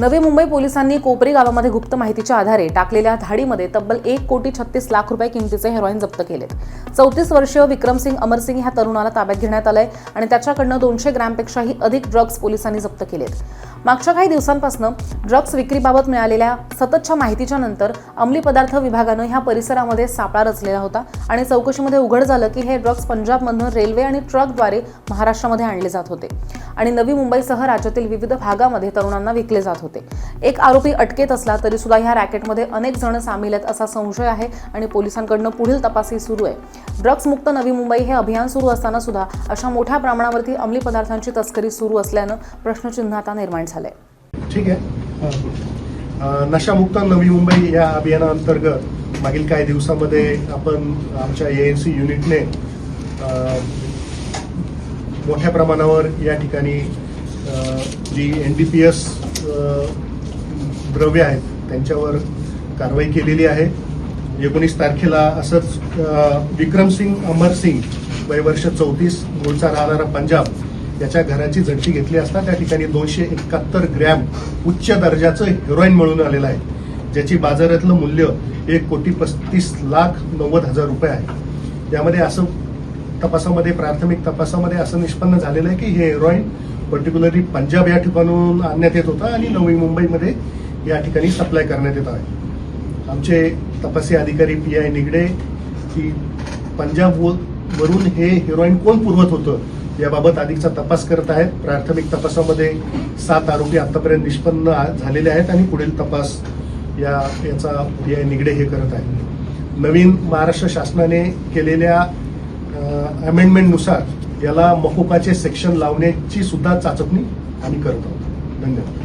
नवी मुंबई पोलिसांनी कोपरी गावामध्ये गुप्त माहितीच्या आधारे टाकलेल्या धाडीमध्ये तब्बल एक कोटी छत्तीस लाख रुपये किमतीचे हेरोईन जप्त केलेत. चौतीस वर्षीय विक्रमसिंग अमरसिंग ह्या तरुणाला ताब्यात घेण्यात आलंय आणि त्याच्याकडनं दोनशे ग्रॅमपेक्षाही अधिक ड्रग्ज पोलिसांनी जप्त केलेत. मागच्या काही दिवसांपासून ड्रग्ज विक्रीबाबत मिळालेल्या सततच्या माहितीच्या नंतर अंमली पदार्थ विभागानं ह्या परिसरामध्ये सापळा रचलेला होता आणि चौकशीमध्ये उघड झालं की हे ड्रग्ज पंजाबमधून रेल्वे आणि ट्रकद्वारे महाराष्ट्रामध्ये आणले जात होते. आणि नवी मुंबईसह राज्यातील विविध भागामध्ये तरुणांना विकले जात होते. एक आरोपी अटकेत असला तरी सुद्धा ह्या रॅकेटमध्ये अनेक जण सामील आहेत असा संशय आहे आणि पोलिसांकडनं पुढील तपासही सुरू आहे. ड्रग्जमुक्त नवी मुंबई हे अभियान सुरू असताना सुद्धा अशा मोठ्या प्रमाणावरती अंमली पदार्थांची तस्करी सुरू असल्यानं प्रश्नचिन्ह आता निर्माण झालंय. ठीक आहे. नशामुक्त नवी मुंबई या अभियानाअंतर्गत मागील काही दिवसामध्ये आपण आमच्या ए एन सी युनिटने मोठ्या प्रमाणावर या ठिकाणी G N D P S द्रव्य आहेत त्यांच्यावर कारवाई केलेली आहे. एकोणीस तारखेला असंच विक्रमसिंग अमरसिंग वय वर्ष चौतीस मूळचा राहणारा पंजाब याच्या घराची झडती घेतली असता त्या ठिकाणी दोनशे एकाहत्तर ग्रॅम उच्च दर्जाचं हेरोईन मिळून आलेलं आहे. ज्याची बाजारातलं मूल्य एक कोटी पस्तीस लाख नव्वद हजार रुपये आहे. यामध्ये असं तपासामध्ये प्राथमिक तपासामध्ये असं निष्पन्न झालेलं आहे की हे हेरोईन पर्टिक्युलरली पंजाब या ठिकाणून आणण्यात येत होतं आणि नवी मुंबईमध्ये या ठिकाणी सप्लाय करण्यात येत आहे. आमचे तपासी अधिकारी पी आय निगडे की पंजाब वरून हे हिरोईन कोण पुरवत होतं याबाबत अधिकचा तपास करत आहेत. प्राथमिक तपासामध्ये सात आरोपी आतापर्यंत निष्पन्न झालेले आहेत आणि पुढील तपास या याचा पी आय निगडे हे करत आहेत. नवीन महाराष्ट्र शासनाने केलेल्या अमेंडमेंटनुसार याला मकोकाचे सेक्शन लावण्याची सुद्धा चाचपणी आम्ही करत आहोत. धन्यवाद.